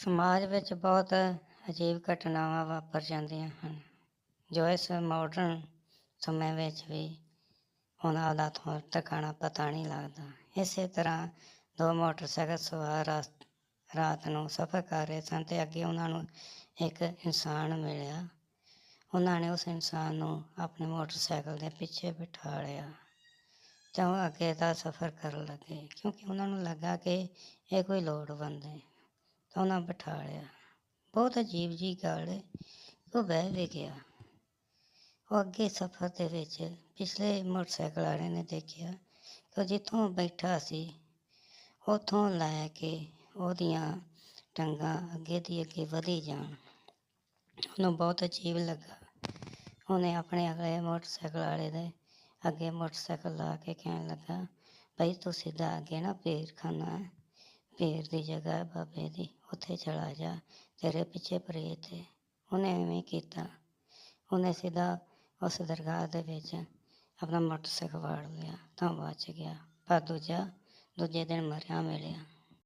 ਸਮਾਜ ਵਿੱਚ ਬਹੁਤ ਅਜੀਬ ਘਟਨਾਵਾਂ ਵਾਪਰ ਜਾਂਦੀਆਂ ਹਨ, ਜੋ ਇਸ ਮਾਡਰਨ ਸਮੇਂ ਵਿੱਚ ਵੀ ਉਹਨਾਂ ਦਾ ਥੋਂ ਟਿਕਾਣਾ ਪਤਾ ਨਹੀਂ ਲੱਗਦਾ। ਇਸੇ ਤਰ੍ਹਾਂ ਦੋ ਮੋਟਰਸਾਈਕਲ ਸਵਾਰ ਰਾਤ ਨੂੰ ਸਫ਼ਰ ਕਰ ਰਹੇ ਸਨ ਤੇ ਅੱਗੇ ਉਹਨਾਂ ਨੂੰ ਇੱਕ ਇਨਸਾਨ ਮਿਲਿਆ। ਉਹਨਾਂ ਨੇ ਉਸ ਇਨਸਾਨ ਨੂੰ ਆਪਣੇ ਮੋਟਰਸਾਈਕਲ ਦੇ ਪਿੱਛੇ ਬਿਠਾ ਲਿਆ। ਤਾਂ ਉਹ ਅੱਗੇ ਦਾ ਸਫ਼ਰ ਕਰਨ ਲੱਗੇ, ਕਿਉਂਕਿ ਉਹਨਾਂ ਨੂੰ ਲੱਗਾ ਕਿ ਇਹ ਕੋਈ ਲੋੜਵੰਦ ਹੈ। ਤਾਂ ਉਹਨਾਂ ਬਿਠਾ ਲਿਆ ਬਹੁਤ ਅਜੀਬ ਜੀ ਗੱਲ ਹੈ ਉਹ ਬਹਿ ਵੀ ਗਿਆ। ਉਹ ਅੱਗੇ ਸਫ਼ਰ ਦੇ ਵਿੱਚ ਪਿਛਲੇ ਮੋਟਰਸਾਈਕਲ ਵਾਲੇ ਨੇ ਦੇਖਿਆ ਕਿ ਉਹ ਜਿੱਥੋਂ ਬੈਠਾ ਸੀ, ਉੱਥੋਂ ਲੈ ਕੇ ਉਹਦੀਆਂ ਟੰਗਾਂ ਅੱਗੇ ਦੀ ਅੱਗੇ ਵਧੀ ਜਾਣ। ਉਹਨੂੰ ਬਹੁਤ ਅਜੀਬ ਲੱਗਾ। ਉਹਨੇ ਆਪਣੇ ਅਗਲੇ ਮੋਟਰਸਾਈਕਲ ਵਾਲੇ ਦੇ ਅੱਗੇ ਮੋਟਰਸਾਈਕਲ ਲਾ ਕੇ ਕਹਿਣ ਲੱਗਾ ਭਾਈ ਤੂੰ ਸਿੱਧਾ ਅੱਗੇ ਨਾ ਪੀਰ ਖਾਨਾ ਪੀਰ ਦੀ ਜਗ੍ਹਾ ਹੈ ਬਾਬੇ ਦੀ, ਉੱਥੇ ਚਲਾ ਜਾ, ਤੇਰੇ ਪਿੱਛੇ ਪ੍ਰੇਤ ਹੈ। ਉਹਨੇ ਐਵੇਂ ਕੀਤਾ। ਉਹਨੇ ਸਿੱਧਾ ਉਸ ਦਰਗਾਹ ਦੇ ਵਿੱਚ ਆਪਣਾ ਮੋਟਰਸਾਈਕਲ ਵਾੜ ਲਿਆ, ਤਾਂ ਬਚ ਗਿਆ। ਪਰ ਦੂਜਾ, ਦੂਜੇ ਦਿਨ ਮਰਿਆ ਮਿਲਿਆ।